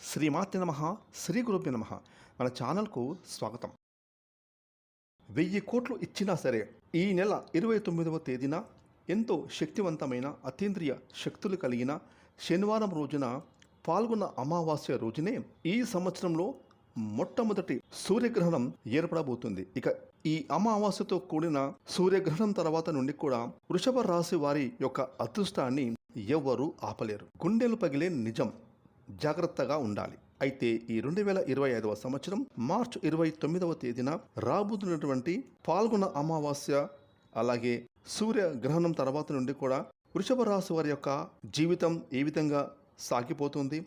శ్రీమాత్రి నమ శ్రీ గురుభ్య నమ. మన ఛానల్కు స్వాగతం. వెయ్యి కోట్లు ఇచ్చినా సరే ఈ నెల ఇరవై తొమ్మిదవ తేదీన ఎంతో శక్తివంతమైన అతీంద్రియ శక్తులు కలిగిన శనివారం రోజున పాల్గొన్న అమావాస్య రోజునే ఈ సంవత్సరంలో మొట్టమొదటి సూర్యగ్రహణం ఏర్పడబోతుంది. ఇక ఈ అమావాస్యతో కూడిన సూర్యగ్రహణం తర్వాత నుండి కూడా వృషభ రాశి వారి యొక్క అదృష్టాన్ని ఎవ్వరూ ఆపలేరు. గుండెలు పగిలే నిజం. జాగ్రత్తగా ఉండాలి. అయితే ఈ రెండు వేల ఇరవై ఐదవ సంవత్సరం మార్చ్ ఇరవై తొమ్మిదవ తేదీన రాబోతున్నటువంటి పాల్గొన అమావాస్య అలాగే సూర్య గ్రహణం తర్వాత నుండి కూడా వృషభ రాశి వారి యొక్క జీవితం ఏ విధంగా సాగిపోతుంది.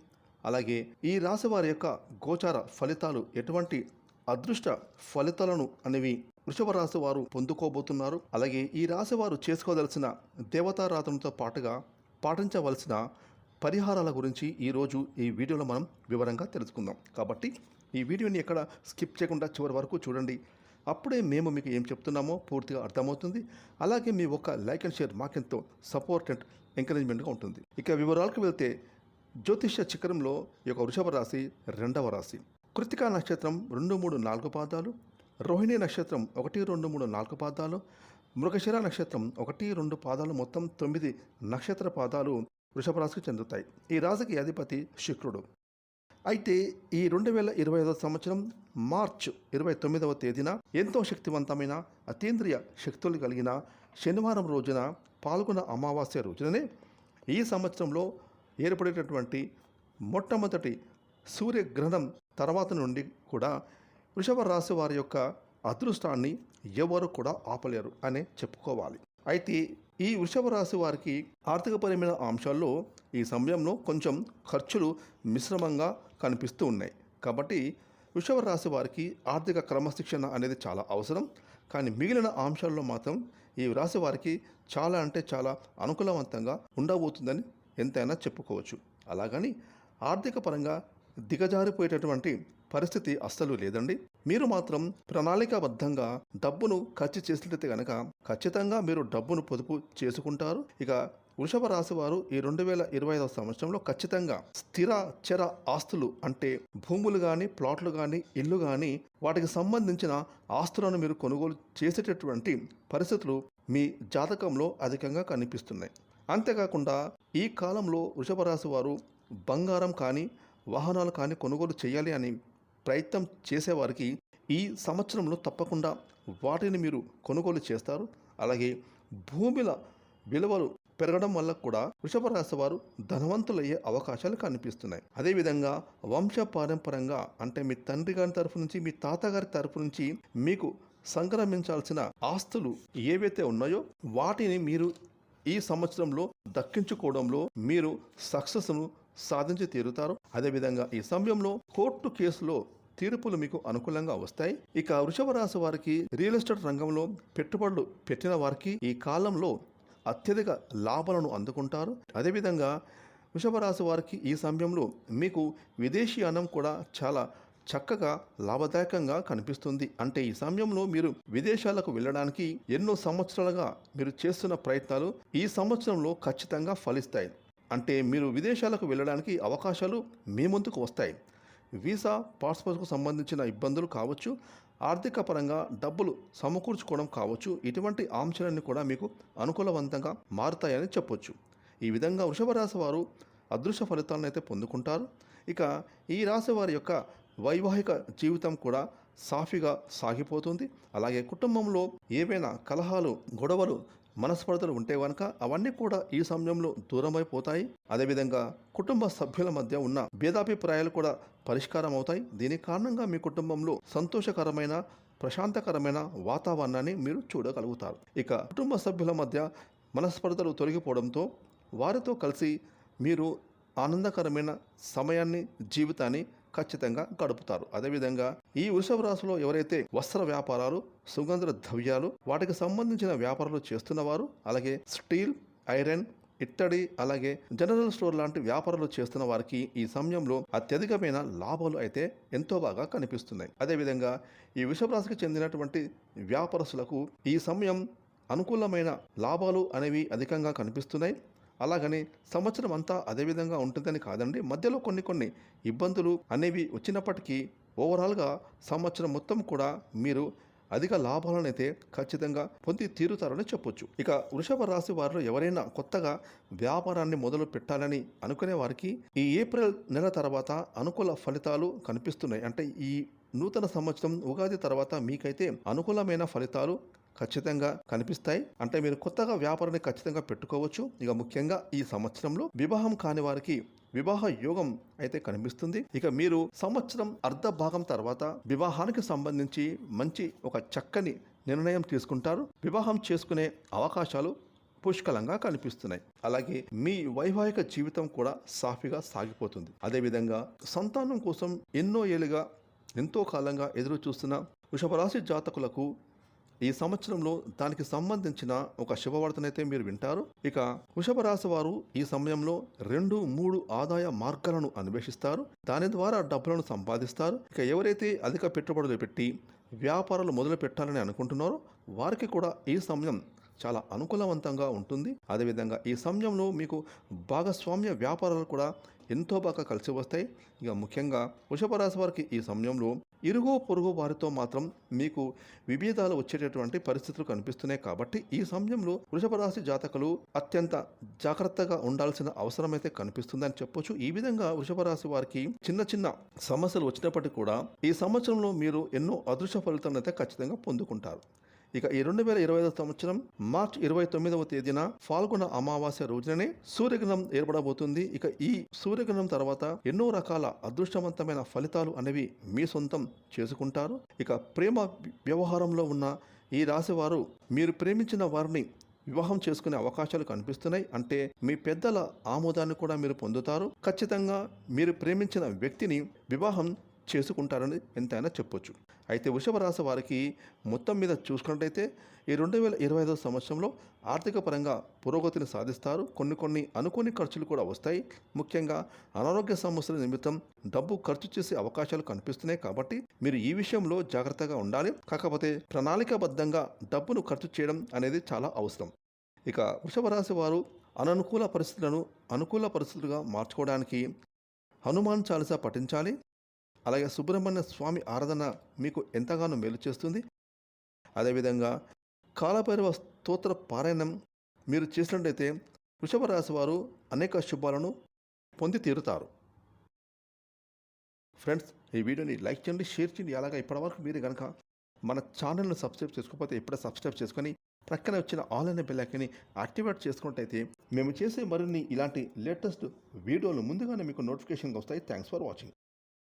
అలాగే ఈ రాశి వారి యొక్క గోచార ఫలితాలు ఎటువంటి అదృష్ట ఫలితాలను అనేవి వృషభ రాశి వారు పొందుకోబోతున్నారు. అలాగే ఈ రాశి వారు చేసుకోదలసిన దేవతారాధనతో పాటుగా పాటించవలసిన పరిహారాల గురించి ఈరోజు ఈ వీడియోలో మనం వివరంగా తెలుసుకుందాం. కాబట్టి ఈ వీడియోని ఎక్కడ స్కిప్ చేయకుండా చివరి వరకు చూడండి. అప్పుడే మేము మీకు ఏం చెప్తున్నామో పూర్తిగా అర్థమవుతుంది. అలాగే మీ ఒక లైక్ అండ్ షేర్ మాకెంతో సపోర్ట్ అండ్ ఎంకరేజ్మెంట్గా ఉంటుంది. ఇక వివరాలకు వెళ్తే జ్యోతిష్య చక్రంలో ఈ యొక్క వృషభ రాశి రెండవ రాశి. కృతికా నక్షత్రం రెండు మూడు నాలుగు పాదాలు రోహిణి నక్షత్రం ఒకటి రెండు మూడు నాలుగు పాదాలు మృగశిర నక్షత్రం ఒకటి రెండు పాదాలు మొత్తం తొమ్మిది నక్షత్ర పాదాలు వృషభ రాశికి చెందుతాయి. ఈ రాశికి అధిపతి శుక్రుడు. అయితే ఈ రెండు వేల ఇరవై ఐదవ సంవత్సరం మార్చ్ ఇరవై తొమ్మిదవ తేదీన ఎంతో శక్తివంతమైన అతీంద్రియ శక్తులు కలిగిన శనివారం రోజున పాల్గొన్న అమావాస్య రోజుననే ఈ సంవత్సరంలో ఏర్పడేటటువంటి మొట్టమొదటి సూర్యగ్రహణం తర్వాత నుండి కూడా వృషభ రాశి వారి యొక్క అదృష్టాన్ని ఎవరు కూడా ఆపలేరు అనే చెప్పుకోవాలి. అయితే ఈ వృషభ రాశి వారికి ఆర్థికపరమైన అంశాల్లో ఈ సమయంలో కొంచెం ఖర్చులు మిశ్రమంగా కనిపిస్తూ ఉన్నాయి. కాబట్టి వృషభ రాశి వారికి ఆర్థిక క్రమశిక్షణ అనేది చాలా అవసరం. కానీ మిగిలిన అంశాల్లో మాత్రం ఈ రాశి వారికి చాలా అంటే చాలా అనుకూలవంతంగా ఉండబోతుందని ఎంతైనా చెప్పుకోవచ్చు. అలాగని ఆర్థిక పరంగా దిగజారిపోయేటటువంటి పరిస్థితి అస్సలు లేదండి. మీరు మాత్రం ప్రణాళికాబద్ధంగా డబ్బును ఖర్చు చేసినట్లయితే కనుక ఖచ్చితంగా మీరు డబ్బును పొదుపు చేసుకుంటారు. ఇక వృషభ రాశి వారు ఈ రెండు వేల ఇరవై ఐదవ సంవత్సరంలో ఖచ్చితంగా స్థిర చర ఆస్తులు అంటే భూములు కానీ ప్లాట్లు కానీ ఇల్లు కానీ వాటికి సంబంధించిన ఆస్తులను మీరు కొనుగోలు చేసేటటువంటి పరిస్థితులు మీ జాతకంలో అధికంగా కనిపిస్తున్నాయి. అంతేకాకుండా ఈ కాలంలో వృషభ రాశి వారు బంగారం కానీ వాహనాలు కానీ కొనుగోలు చేయాలి అని ప్రయత్నం చేసేవారికి ఈ సంవత్సరంలో తప్పకుండా వాటిని మీరు కొనుగోలు చేస్తారు. అలాగే భూమిల విలువలు పెరగడం వల్ల కూడా వృషభ రాశి వారు ధనవంతులయ్యే అవకాశాలు కనిపిస్తున్నాయి. అదేవిధంగా వంశ పారంపరంగా అంటే మీ తండ్రి గారి తరఫు నుంచి మీ తాతగారి తరఫు నుంచి మీకు సంక్రమించాల్సిన ఆస్తులు ఏవైతే ఉన్నాయో వాటిని మీరు ఈ సంవత్సరంలో దక్కించుకోవడంలో మీరు సక్సెస్ను సాధించి తీరుతారు. అదేవిధంగా ఈ సమయంలో కోర్టు కేసులో తీర్పులు మీకు అనుకూలంగా వస్తాయి. ఇక వృషభ రాశి వారికి రియల్ ఎస్టేట్ రంగంలో పెట్టుబడులు పెట్టిన వారికి ఈ కాలంలో అత్యధిక లాభాలను అందుకుంటారు. అదేవిధంగా వృషభ రాశి వారికి ఈ సమయంలో మీకు విదేశీ అన్నం కూడా చాలా చక్కగా లాభదాయకంగా కనిపిస్తుంది. అంటే ఈ సమయంలో మీరు విదేశాలకు వెళ్ళడానికి ఎన్నో సంవత్సరాలుగా మీరు చేస్తున్న ప్రయత్నాలు ఈ సంవత్సరంలో ఖచ్చితంగా ఫలిస్తాయి. అంటే మీరు విదేశాలకు వెళ్ళడానికి అవకాశాలు మీ ముందుకు వస్తాయి. వీసా పాస్పోర్ట్కు సంబంధించిన ఇబ్బందులు కావచ్చు ఆర్థిక పరంగా డబ్బులు సమకూర్చుకోవడం కావచ్చు ఇటువంటి ఆంశాలన్నీ కూడా మీకు అనుకూలవంతంగా మారుతాయని చెప్పొచ్చు. ఈ విధంగా వృషభ రాశి వారు అదృశ్య ఫలితాలను అయితే పొందుకుంటారు. ఇక ఈ రాశి వారి యొక్క వైవాహిక జీవితం కూడా సాఫీగా సాగిపోతుంది. అలాగే కుటుంబంలో ఏవైనా కలహాలు గొడవలు మనస్పర్ధలు ఉంటే కనుక అవన్నీ కూడా ఈ సమయంలో దూరమైపోతాయి. అదేవిధంగా కుటుంబ సభ్యుల మధ్య ఉన్న భేదాభిప్రాయాలు కూడా పరిష్కారం అవుతాయి దీని కారణంగా మీ కుటుంబంలో సంతోషకరమైన ప్రశాంతకరమైన వాతావరణాన్ని మీరు చూడగలుగుతారు. ఇక కుటుంబ సభ్యుల మధ్య మనస్పర్ధలు తొలగిపోవడంతో వారితో కలిసి మీరు ఆనందకరమైన సమయాన్ని జీవితాన్ని ఖచ్చితంగా గడుపుతారు. అదేవిధంగా ఈ వృషభ రాశిలో ఎవరైతే వస్త్ర వ్యాపారాలు సుగంధ ద్రవ్యాలు వాటికి సంబంధించిన వ్యాపారాలు చేస్తున్నవారు అలాగే స్టీల్ ఐరన్ ఇత్తడి అలాగే జనరల్ స్టోర్ లాంటి వ్యాపారాలు చేస్తున్న వారికి ఈ సమయంలో అత్యధికమైన లాభాలు అయితే ఎంతో బాగా కనిపిస్తున్నాయి. అదేవిధంగా ఈ వృషభరాశికి చెందినటువంటి వ్యాపారస్తులకు ఈ సమయం అనుకూలమైన లాభాలు అనేవి అధికంగా కనిపిస్తున్నాయి. అలాగని సంవత్సరం అంతా అదే విధంగా ఉంటుందని కాదండి. మధ్యలో కొన్ని కొన్ని ఇబ్బందులు అనేవి వచ్చినప్పటికీ ఓవరాల్గా సంవత్సరం మొత్తం కూడా మీరు అధిక లాభాలను అయితే ఖచ్చితంగా పొంది తీరుతారని చెప్పొచ్చు. ఇక వృషభ రాశి వారిలో ఎవరైనా కొత్తగా వ్యాపారాన్ని మొదలు పెట్టాలని అనుకునే వారికి ఈ ఏప్రిల్ నెల తర్వాత అనుకూల ఫలితాలు కనిపిస్తున్నాయి. అంటే ఈ నూతన సంవత్సరం ఉగాది తర్వాత మీకైతే అనుకూలమైన ఫలితాలు ఖచ్చితంగా కనిపిస్తాయి. అంటే మీరు కొత్తగా వ్యాపారాన్ని ఖచ్చితంగా పెట్టుకోవచ్చు. ఇక ముఖ్యంగా ఈ సంవత్సరంలో వివాహం కాని వారికి వివాహ యోగం అయితే కనిపిస్తుంది. ఇక మీరు సంవత్సరం అర్ధ భాగం తర్వాత వివాహానికి సంబంధించి మంచి ఒక చక్కని నిర్ణయం తీసుకుంటారు. వివాహం చేసుకునే అవకాశాలు పుష్కలంగా కనిపిస్తున్నాయి. అలాగే మీ వైవాహిక జీవితం కూడా సాఫీగా సాగిపోతుంది. అదేవిధంగా సంతానం కోసం ఎన్నో ఏళ్ళుగా ఎంతో కాలంగా ఎదురు చూస్తున్న వృషభరాశి జాతకులకు ఈ సంవత్సరంలో దానికి సంబంధించిన ఒక శుభవార్తనైతే మీరు వింటారు. ఇక వృషభ రాశి వారు ఈ సమయంలో రెండు మూడు ఆదాయ మార్గాలను అన్వేషిస్తారు. దాని ద్వారా డబ్బులను సంపాదిస్తారు. ఇక ఎవరైతే అధిక పెట్టుబడులు పెట్టి వ్యాపారాలు మొదలు పెట్టాలని అనుకుంటున్నారో వారికి కూడా ఈ సమయం చాలా అనుకూలవంతంగా ఉంటుంది. అదేవిధంగా ఈ సమయంలో మీకు భాగస్వామ్య వ్యాపారాలు కూడా ఎంతో బాగా కలిసి వస్తాయి. ఇక ముఖ్యంగా వృషభరాశి వారికి ఈ సమయంలో ఇరుగు పొరుగు వారితో మాత్రం మీకు విభేదాలు వచ్చేటటువంటి పరిస్థితులు కనిపిస్తున్నాయి. కాబట్టి ఈ సమయంలో వృషభరాశి జాతకులు అత్యంత జాగ్రత్తగా ఉండాల్సిన అవసరం అయితే కనిపిస్తుందని చెప్పొచ్చు. ఈ విధంగా వృషభరాశి వారికి చిన్న చిన్న సమస్యలు వచ్చినప్పటికీ కూడా ఈ సంవత్సరంలో మీరు ఎన్నో అదృశ్య ఫలితాలను అయితే ఖచ్చితంగా పొందుకుంటారు. ఇక ఈ రెండు వేల ఇరవై ఐదు సంవత్సరం మార్చ్ ఇరవై తొమ్మిదవ తేదీన ఫాల్గుణ అమావాస్య రోజుననే సూర్యగ్రహణం ఏర్పడబోతుంది. ఇక ఈ సూర్యగ్రహణం తర్వాత ఎన్నో రకాల అదృష్టవంతమైన ఫలితాలు అనేవి మీ సొంతం చేసుకుంటారు. ఇక ప్రేమ వ్యవహారంలో ఉన్న ఈ రాశి వారు మీరు ప్రేమించిన వారిని వివాహం చేసుకునే అవకాశాలు కనిపిస్తున్నాయి. అంటే మీ పెద్దల ఆమోదాన్ని కూడా మీరు పొందుతారు. ఖచ్చితంగా మీరు ప్రేమించిన వ్యక్తిని వివాహం చేసుకుంటారని ఎంతైనా చెప్పొచ్చు. అయితే వృషభ రాశి వారికి మొత్తం మీద చూసుకున్నట్టయితే ఈ రెండు వేల ఇరవై ఐదో సంవత్సరంలో ఆర్థిక పరంగా పురోగతిని సాధిస్తారు. కొన్ని కొన్ని అనుకోని ఖర్చులు కూడా వస్తాయి. ముఖ్యంగా అనారోగ్య సమస్యల నిమిత్తం డబ్బు ఖర్చు చేసే అవకాశాలు కనిపిస్తున్నాయి కాబట్టి మీరు ఈ విషయంలో జాగ్రత్తగా ఉండాలి. కాకపోతే ప్రణాళికాబద్ధంగా డబ్బును ఖర్చు చేయడం అనేది చాలా అవసరం. ఇక వృషభ రాశి వారు అననుకూల పరిస్థితులను అనుకూల పరిస్థితులుగా మార్చుకోవడానికి హనుమాన్ చాలీసా పఠించాలి. అలాగే సుబ్రహ్మణ్య స్వామి ఆరాధన మీకు ఎంతగానో మేలు చేస్తుంది. అదేవిధంగా కాలభైరవ స్తోత్ర పారాయణం మీరు చేసినట్లయితే వృషభ రాశి వారు అనేక శుభాలను పొంది తీరుతారు. ఫ్రెండ్స్ ఈ వీడియోని లైక్ చేయండి షేర్ చేయండి. అలాగా ఇప్పటివరకు మీరు కనుక మన ఛానల్ను సబ్స్క్రైబ్ చేసుకోకపోతే ఇప్పుడే సబ్స్క్రైబ్ చేసుకొని ప్రక్కన వచ్చిన ఆన్లైన్ అనే బెల్లైకని యాక్టివేట్ చేసుకున్నట్టయితే మేము చేసే మరిన్ని ఇలాంటి లేటెస్ట్ వీడియోలు ముందుగానే మీకు నోటిఫికేషన్ వస్తాయి. Thanks for watching.